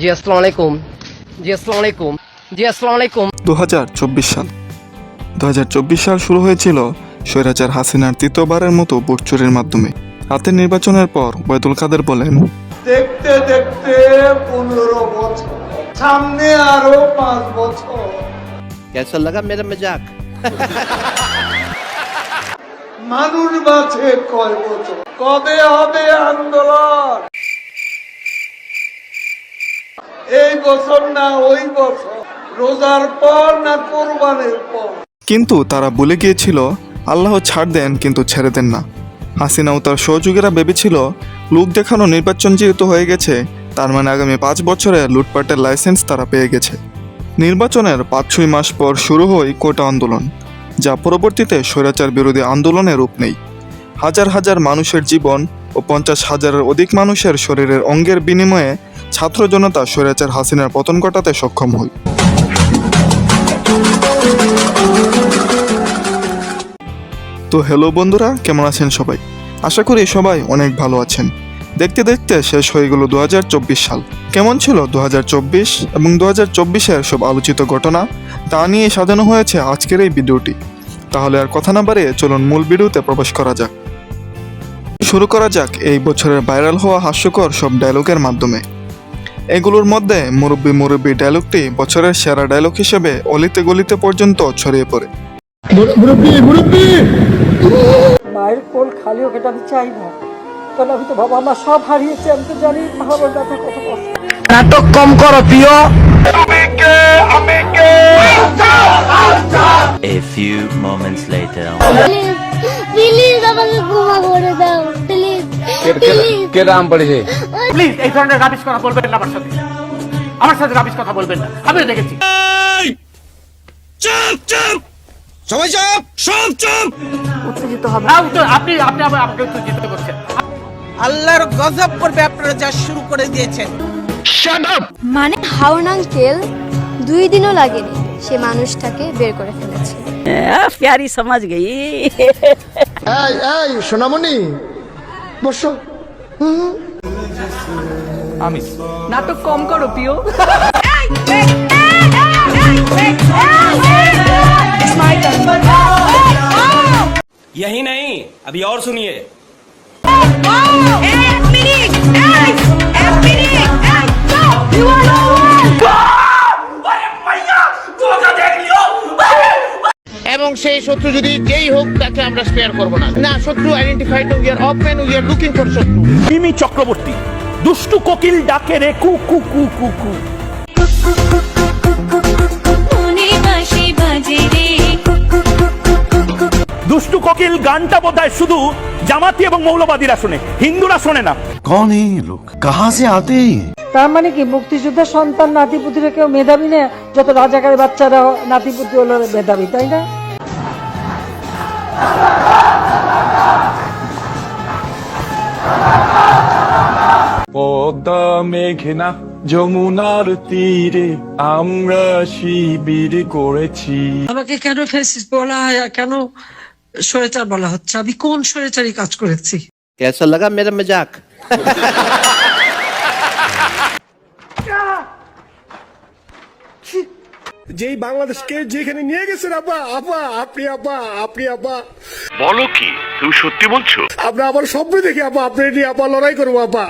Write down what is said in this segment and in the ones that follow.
জি আসসালাম আলাইকুম। জি আসসালাম আলাইকুম। জি আসসালাম আলাইকুম। দুহাজার চব্বিশ সাল। দুহাজার চব্বিশ সাল শুরু হয়েছিল স্বৈরাচার হাসিনার তৃতীয়বারের মতো ভোট মাধ্যমে। রাতে নির্বাচনের পর ওয়াইদুল কাদের বলেন দেখতে দেখতে পনেরো বছর সামনে আরও পাঁচ বছর। লাগা মানুষ বাঁচে কয় বছর কবে হবে আন্দোলন? এই বছর না ওই বছর, রোজার পর না কোরবানের পর। কিন্তু তারা বলে গিয়েছিল, আল্লাহ ছাড় দেন কিন্তু ছেড়ে দেন না। হাসিনা ও তার সহযোগীরা ভেবেছিল লোক দেখানো নির্বাচন যেহেতু হয়ে গেছে, তার মানে আগামী পাঁচ বছরে লুটপাটের লাইসেন্স তারা পেয়ে গেছে। নির্বাচনের পাঁচ ছয় মাস পর শুরু হয় কোটা আন্দোলন, যা পরবর্তীতে স্বৈরাচার বিরোধী আন্দোলনের রূপ নেই হাজার হাজার মানুষের জীবন ও পঞ্চাশ হাজারের অধিক মানুষের শরীরের অঙ্গের বিনিময়ে ছাত্র জনতা স্বৈরাচার হাসিনার পতন ঘটাতে সক্ষম হয় তো হ্যালো বন্ধুরা, কেমন আছেন সবাই? আশা করি সবাই অনেক ভালো আছেন। দেখতে দেখতে শেষ হয়ে গেল দু হাজার চব্বিশ সাল। কেমন ছিল দু এবং দু হাজার সব আলোচিত ঘটনা, তা নিয়ে সাজানো হয়েছে আজকের এই ভিডিওটি। তাহলে আর কথা না বাড়িয়ে চলুন মূল ভিডিওতে প্রবেশ করা যাক। শুরু করা যাক এই বছরের ভাইরাল হওয়া হাস্যকর সব ডায়লগের মাধ্যমে। এগুলোর মধ্যে মুরব্বী মুরব্বী ডায়লগটি বছরের সেরা ডায়লগ হিসেবে অলিতে গলিতে পর্যন্ত ছড়িয়ে পড়ে। মায়ের কোল খালি ওকে আমি চাই না। কারণ আমি তো বাবা মা সব হারিয়েছি আমি তো জানি আমার ব্যথা কত কষ্ট। নাটক কম করো প্রিয়। A few moments later. Please please আমাকে ক্ষমা করে দাও প্লিজ প্লিজ প্লিজ এই ধরনের রাবিশ কথা বলবেন না আমার সাথে। আমার সাথে রাবিশ কথা বলবেন না। আমিও দেখেছি। উত্তেজিত হবে না, উত্তর- আপনি আপনি আবার আমাকে উত্তেজিত করছেন। আল্লাহর গজব করবে আপনারা যা শুরু করে দিয়েছেন। মানে হাওন আঙ্কেল দুই দিনও লাগেনি সে মানুষটাকে বের করে ফেলেছে প্যারি সমাজ গই এই এই সোনামণি বসো নাটক কম করো প্রিয় यही नहीं अभी और सुनिए এবং সেই শত্রু যদি যেই হোক তাকে আমরা স্পেয়ার করব না। না শত্রু identified we are open we are looking for শত্রু। মিমি চক্রবর্তী দুষ্টু কোকিল ডাকে রে কু কু কু কু কু। দুষ্টু কোকিল গানটা বোধহয় শুধু জামাতি এবং মৌলবাদীরা শুনে হিন্দুরা শোনে না। লোক? কাহা সে আতে তার মানে কি মুক্তিযোদ্ধা সন্তান নাতিপুতিরা কেউ মেধাবী না? যত রাজাকারের বাচ্চারা নাতিপুতি হলো মেধাবী তাই না? পদ্মা মেঘনা যমুনার তীরে আমরা শিবির করেছি। আমাকে কেন ফেসিস বলা হয় কেন সরেচার বলা হচ্ছে? আমি কোন স্বৈরাচারী কাজ করেছি? কেসা লাগা মেরা মজাক? যেই বাংলাদেশকে যেখানে নিয়ে গেছেন আপা আপা আপনি আপা আপনি আপা বলো কি তুমি সত্যি বলছো? আমরা আবার স্বপ্ন দেখি আপা আপনি নিয়ে আপা লড়াই করব আপা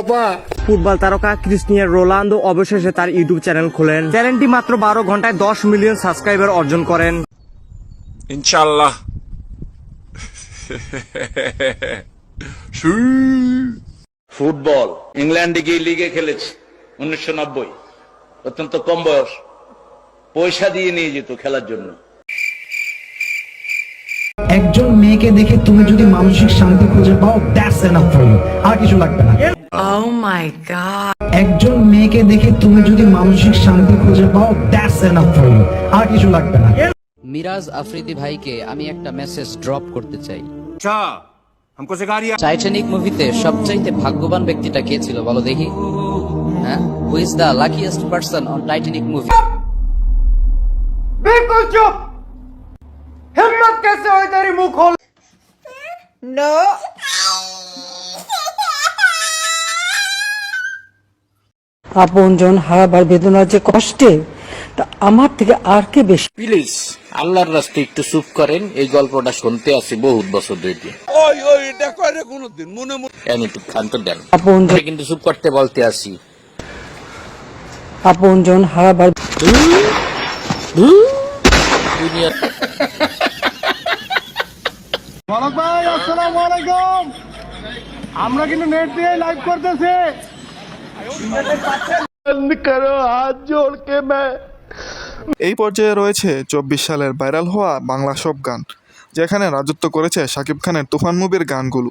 আপা ফুটবল তারকা ক্রিস্টিয়ানো রোনালদো অবশেষে তার ইউটিউব চ্যানেল খোলেন। চ্যানেলটি মাত্র বারো ঘন্টায় দশ মিলিয়ন সাবস্ক্রাইবার অর্জন করেন। ইনশাল্লাহ ফুটবল ইংল্যান্ডে গিয়ে লিগে খেলেছি উনিশশো নব্বই। অত্যন্ত কম বয়স পয়সা দিয়ে নিয়ে যেত খেলার জন্য একজন মেয়েকে দেখে তুমি যদি মানসিক শান্তি খুঁজে পাও দ্যাটস এনাফ ফর ইউ আর কিছু লাগবে না ও মাই গড একজন মেয়েকে দেখে তুমি যদি মানসিক শান্তি খুঁজে পাও দ্যাটস এনাফ ফর ইউ আর কিছু লাগবে না মিরাজ আফ্রিদি ভাইকে আমি একটা মেসেজ ড্রপ করতে চাই আচ্ছা हमको सिखा रिया টাইটানিক মুভিতে সবচাইতে ভাগ্যবান ব্যক্তিটা কে ছিল বলো দেখি হ্যাঁ who is the luckiest person on Titanic movie बिल्कुल चुप हिम्मत कैसे हुई तेरी मुंह खोल নো আপনজন হারাবার বেদনা যে কষ্টে তা আমার থেকে আর কে বেশি প্লিজ আল্লাহর রাস্তে একটু চুপ করেন এই গল্পটা শুনতে আসি বহুত বছর ধরে ওই ওই এটা কয় রে কোনোদিন মনে মনে এখন একটু ক্ষান্ত দেন আপনজন এটা কিন্তু চুপ করতে বলতে আসি আপনজন হারাবার আমরা কিন্তু নেট দিয়ে লাইভ করতেছি এই পর্যায়ে রয়েছে চব্বিশ সালের ভাইরাল হওয়া বাংলা সব গান যেখানে রাজত্ব করেছে শাকিব খানের তুফান মুভির গানগুলো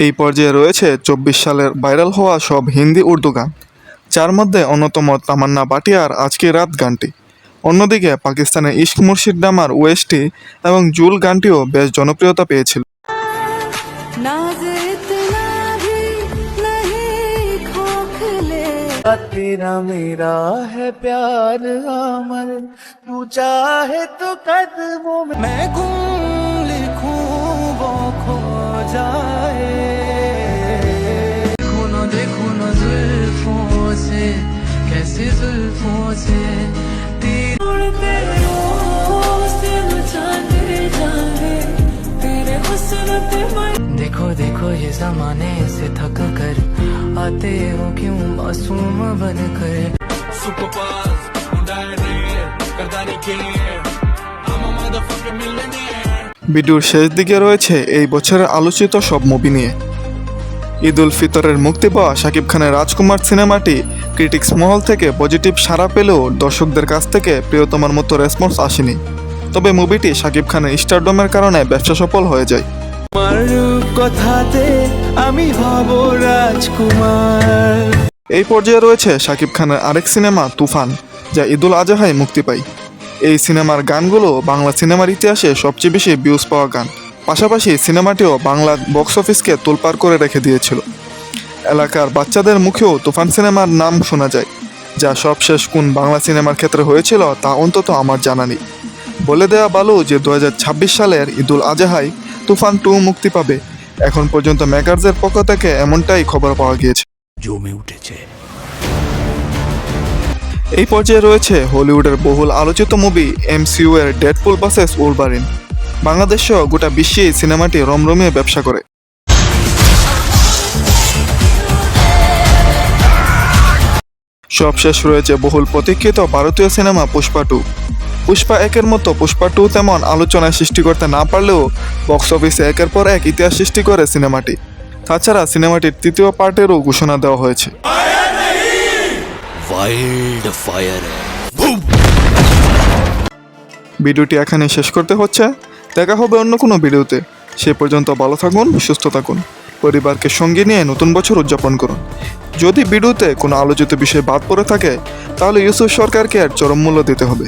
এই পর্যায়ে রয়েছে চব্বিশ সালের ভাইরাল হওয়া সব হিন্দি উর্দু গান যার মধ্যে অন্যতম তামান্না বাটিয়ার আজকে রাত গানটি অন্যদিকে পাকিস্তানের ইস্ক মুর্শিদ ডামার ওয়েস্টি এবং জুল গানটিও বেশ জনপ্রিয়তা পেয়েছিল तेरा मेरा है प्यार अमर तू चाहे तो कदमों देखो देखो ये जमाने से थक कर आते हो क्यों मासूम बन कर ভিডিওর শেষ দিকে রয়েছে এই বছরের আলোচিত সব মুভি নিয়ে ঈদ উল ফিতরের মুক্তি পাওয়া শাকিব খানের রাজকুমার সিনেমাটি ক্রিটিক্স মহল থেকে পজিটিভ সাড়া পেলেও দর্শকদের কাছ থেকে প্রিয়তমার মতো রেসপন্স আসেনি তবে মুভিটি শাকিব খানের স্টারডমের কারণে ব্যবসা সফল হয়ে যায় রূপ কথাতে আমি হব রাজকুমার। এই পর্যায়ে রয়েছে শাকিব খানের আরেক সিনেমা, তুফান, যা ঈদুল আজহায় মুক্তি পায়। এই সিনেমার গানগুলো বাংলা সিনেমার ইতিহাসে সবচেয়ে বেশি ভিউজ পাওয়া গান। পাশাপাশি সিনেমাটিও বাংলা বক্স অফিসকে তোলপাড় করে রেখে দিয়েছিল। এলাকার বাচ্চাদের মুখেও তুফান সিনেমার নাম শোনা যায়। যা সবশেষ কোন বাংলা সিনেমার ক্ষেত্রে হয়েছিল তা অন্তত আমার জানা নেই। বলে দেওয়া ভালো যে দু হাজার ছাব্বিশ সালের ঈদুল আজহায় তুফান টু মুক্তি পাবে। এখন পর্যন্ত মেকার্সের পক্ষ থেকে এমনটাই খবর পাওয়া গিয়েছে। জমে উঠেছে। এই পর্যায়ে রয়েছে হলিউডের বহুল আলোচিত মুভি এমসিইউ এর ডেডপুল বাসেস উলবারিন বাংলাদেশ সহ গোটা বিশ্বেই সিনেমাটি রমরমিয়ে ব্যবসা করে। সবশেষ রয়েছে বহুল প্রতীক্ষিত ভারতীয় সিনেমা পুষ্পা টু। পুষ্পা একের মতো পুষ্পা টু তেমন আলোচনায় সৃষ্টি করতে না পারলেও বক্স অফিসে একের পর এক ইতিহাস সৃষ্টি করে সিনেমাটি। তাছাড়া সিনেমাটির তৃতীয় পার্টেরও ঘোষণা দেওয়া হয়েছে। ভিডিওটি এখানে শেষ করতে হচ্ছে। দেখা হবে অন্য কোনো ভিডিওতে। সে পর্যন্ত ভালো থাকুন সুস্থ থাকুন। পরিবারকে সঙ্গে নিয়ে নতুন বছর উদযাপন করুন। যদি ভিডিওতে কোনো আলোচিত বিষয় বাদ পড়ে থাকে, তাহলে ইউসুফ সরকারকে আর চরম মূল্য দিতে হবে।